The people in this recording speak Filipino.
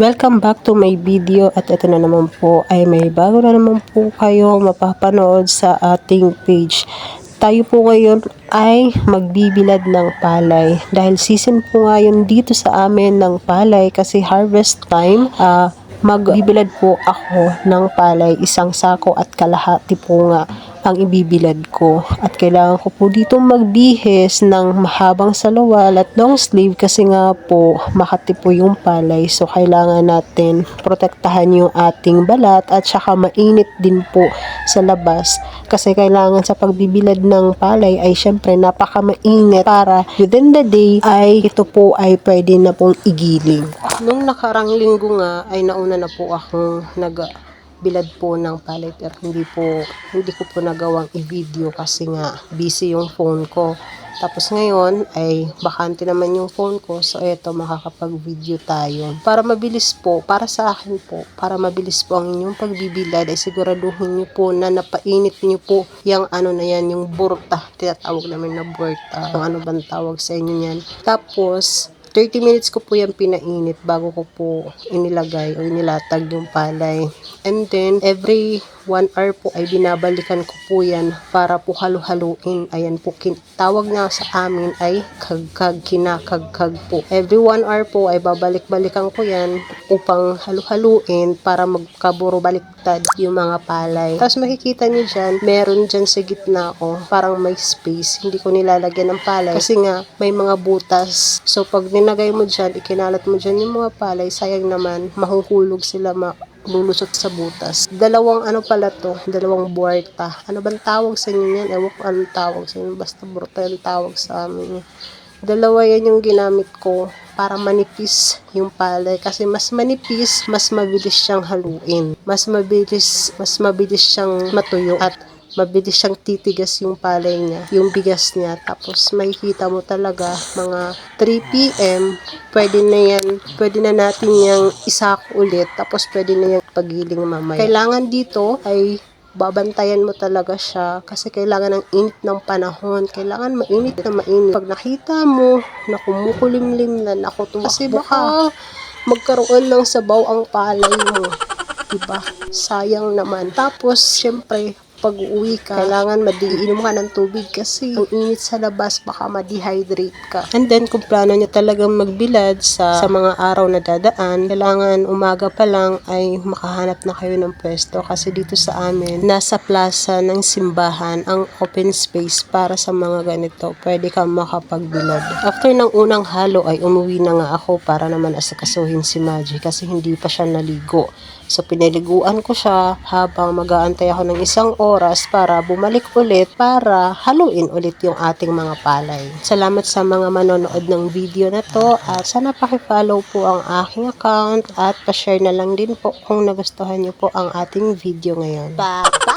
Welcome back to my video at ito na naman po ay may bago na naman po kayo mapapanood sa ating page. Tayo po ngayon ay magbibilad ng palay dahil season po ngayon dito sa amin ng palay kasi harvest time. ah magbibilad po ako ng palay isang sako at kalahati po nga ang ibibilad ko. At kailangan ko po dito magbihis ng mahabang salawal at long sleeve kasi nga po makati po yung palay. So kailangan natin protektahan yung ating balat at saka mainit din po sa labas. Kasi kailangan sa pagbibilad ng palay ay syempre napaka mainit para within the day ay ito po ay pwede na pong igiling. Nung nakarang linggo nga ay nauna na po akong nag bilad po ng palay pero hindi po hindi ko po nagawang i-video kasi nga busy yung phone ko. Tapos ngayon ay bakante naman yung phone ko so eto makakapag-video tayo. Para mabilis po, para sa akin po, para mabilis po ang inyong pagbibilad ay siguraduhin niyo po na napainit niyo po yung ano na yan, yung burta. Tinatawag namin na burta. Kung ano bang tawag sa inyo yan. Tapos 30 minutes ko po yan pinainit bago ko po inilagay o inilatag yung palay. And then, every 1 hour po ay binabalikan ko po yan para po halu-haluin. Ayan po, tawag nga sa amin ay kagkag, kinakagkag po. Every 1 hour po ay babalik-balikan ko yan upang halu-haluin para magkaburo baliktad yung mga palay. Tapos makikita niyo dyan, meron dyan sa gitna ko, parang may space. Hindi ko nilalagyan ng palay kasi nga may mga butas. So pag ninagay mo dyan, ikinalat mo dyan yung mga palay, sayang naman, mahuhulog sila, ma lulusot sa butas. Dalawang ano pala to, dalawang buwarta. Ano bang tawag sa inyo yan? Ewan ko anong tawag sa inyo. Basta burta yung tawag sa amin. Dalawa yan yung ginamit ko para manipis yung palay. Kasi mas manipis, mas mabilis siyang haluin. Mas mabilis, mas mabilis siyang matuyo. At mabilis siyang titigas yung palay niya, yung bigas niya. Tapos makikita mo talaga mga 3 p.m. Pwede na yan, pwede na natin yung isako ulit. Tapos pwede na yung pagiling mamaya. Kailangan dito ay babantayan mo talaga siya kasi kailangan ng init ng panahon. Kailangan mainit na mainit. Pag nakita mo na kumukulimlim na naku tumakbo kasi baka magkaroon ng sabaw ang palay mo. Diba? Sayang naman. Tapos, syempre, pag uuwi ka, kailangan madiinom ka ng tubig kasi ang init sa labas, baka ma-dehydrate ka. And then, kung plano nyo talagang magbilad sa, sa mga araw na dadaan, kailangan umaga pa lang ay makahanap na kayo ng pwesto kasi dito sa amin, nasa plaza ng simbahan ang open space para sa mga ganito. Pwede kang makapagbilad. After ng unang halo ay umuwi na nga ako para naman asakasuhin si Maji kasi hindi pa siya naligo. So, pinaliguan ko siya habang mag-aantay ako ng isang oras para bumalik ulit para haluin ulit yung ating mga palay. Salamat sa mga manonood ng video na to at sana pakifollow po ang aking account at pa-share na lang din po kung nagustuhan niyo po ang ating video ngayon. Bye!